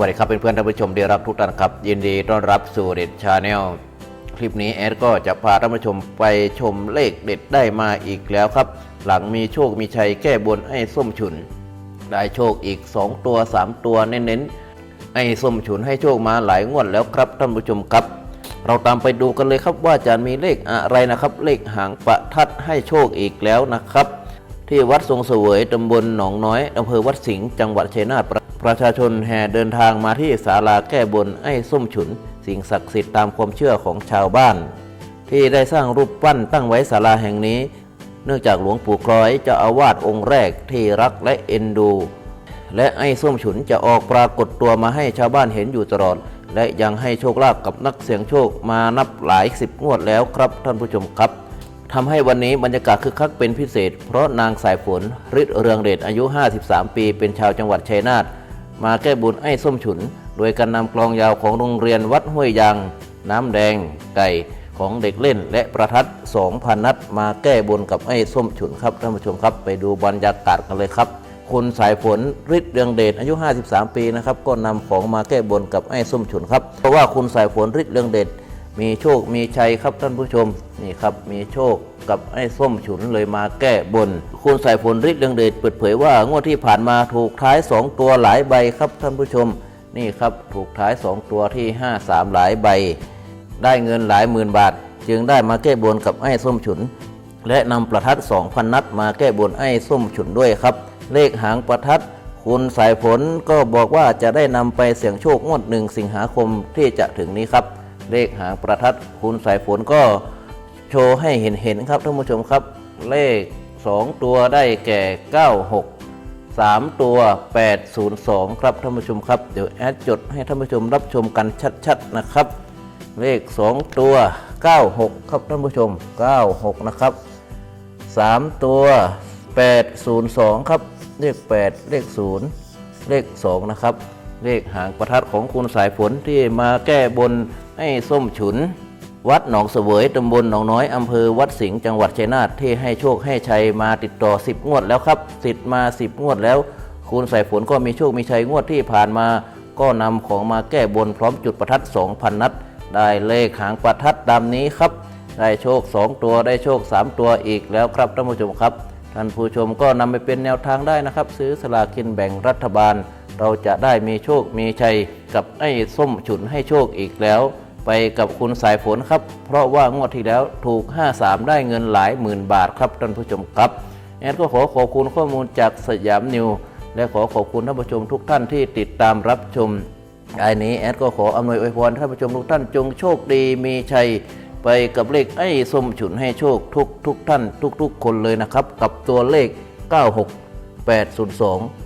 วัสดีครับเพื่อนๆท่านผู้ชมที่รักทุกท่านครับ ยินดีต้อนรับสู่เด็ดชาแนลคลิปนี้แอดก็จะพาท่านผู้ชมไปชมเลขเด็ดได้มาอีกแล้วครับ หลังมีโชคมีชัยแก้บนไอ้ส้มฉุน ได้โชคอีก 2 ตัว 3 ตัวเน้นๆไอ้ส้มฉุนให้โชคมาหลายงวดแล้วครับท่านผู้ชมครับ เราตามไปดูกันเลยครับว่าจะมีเลขอะไรนะครับ เลขหางประทัดให้โชคอีกแล้วนะครับ ที่วัดทรงเสวยตำบลหนองน้อยอำเภอวัดสิงห์จังหวัดชัยนาทประชาชนแห่เดินทางมาที่ศาลาแก้บนไอ้ส้มฉุน สิ่งศักดิ์สิทธิ์ตามความเชื่อของชาวบ้าน ที่ได้สร้างรูปปั้นตั้งไว้ศาลาแห่งนี้ เนื่องจากหลวงปู่คล้อยจะอาวาสองค์แรกที่รักและเอ็นดู และไอ้ส้มฉุนจะออกปรากฏตัวมาให้ชาวบ้านเห็นอยู่ตลอด และยังให้โชคลาภกับนักเสี่ยงโชคมานับหลายสิบงวดแล้วครับท่านผู้ชมครับ ทำให้วันนี้บรรยากาศคึกคักเป็นพิเศษ เพราะนางสายฝนฤทธิ์เรืองเดชอายุ 53 ปี เป็นชาวจังหวัดชัยนาทมาแก้บุญไอ้ส้มฉุน โดยการนำกลองยาวของโรงเรียนวัดห้วยยาง น้ำแดงไก่ของเด็กเล่น และประทัด 2,000 นัด มาแก้บนกับไอ้ส้มฉุนครับท่านผู้ชมครับ ไปดูบรรยากาศกันเลยครับคุณสายฝนฤทธิ์เรืองเดชอายุ 53 ปีนะครับก็นำของมาแก้บนกับไอ้ส้มฉุนครับเพราะว่าคุณสายฝนฤทธิ์เรืองเดช มีโชคมีชัยครับท่านผู้ชมนี่ครับมีโชคกับไอ้ส้มฉุนเลยมาแก้บน คุณสายฝนฤทธิ์เรืองเดชเปิดเผยว่างวดที่ผ่านมาถูกท้าย 2 ตัวหลายใบครับท่านผู้ชม นี่ครับถูกท้าย 2 ตัวที่ 53 หลายใบ ได้เงินหลายหมื่นบาท จึงได้มาแก้บนกับไอ้ส้มฉุน และนำประทัด 2,000 นัดมาแก้บนไอ้ส้มฉุนด้วยครับ เลขหางประทัดคุณสายฝนก็บอกว่าจะได้นำไปเสี่ยงโชคงวดหนึ่งสิงหาคมที่จะถึงนี้ครับ เลขหางประทัดคุณสายฝนก็โชว์ให้เห็นเห็นๆครับท่านผู้ชมครับ เลข 2 ตัวได้แก่ 96 3 ตัว 802 ครับท่านผู้ชมครับ เดี๋ยวแอดจดให้ท่านผู้ชมรับชมกันชัดๆนะครับ เลข 2 ตัว 96 ครับท่านผู้ชม 96 นะครับ 3 ตัว 802 ครับ เลข 8 เลข 0 เลข 2 นะครับ เลขหางประทัดของคุณสายฝนที่มาแก้บนให้ส้มฉุน วัดหนองเสวยตำบลหนองน้อยอำเภอวัดสิงห์จังหวัดชัยนาทที่ให้โชคให้ชัยมาติดต่อ 10 งวดแล้วครับติดมา 10 งวดแล้ว คุณสายฝนก็มีโชคมีชัยงวดที่ผ่านมา ก็นำของมาแก้บนพร้อมจุดประทัด 2,000 นัด ได้เลขหางประทัดตามนี้ครับ ได้โชค 2 ตัวได้โชค 3 ตัวอีกแล้วครับท่านผู้ชมครับท่านผู้ชมก็นำไปเป็นแนวทางได้นะครับ ซื้อสลากกินแบ่งรัฐบาล เราจะได้มีโชคมีชัยกับไอ้ส้มฉุนให้โชคอีกแล้ว ไปกับคุณสายฝนครับ เพราะว่างวดที่แล้วถูก 53 ได้เงินหลายหมื่นบาทครับท่านผู้ชมครับแอดก็ขอขอบคุณข้อมูลจากสยามนิว และขอขอบคุณท่านผู้ชมทุกท่านที่ติดตามรับชมอ้นี้แอดก็ขออำนวยอวยพรท่านผู้ชมทุกท่านจงโชคดีมีชัยไปกับเลขไอ้ส้มฉุนให้โชคทุกทุกท่าน ทุกทุกคนเลยนะครับ กับตัวเลข 96802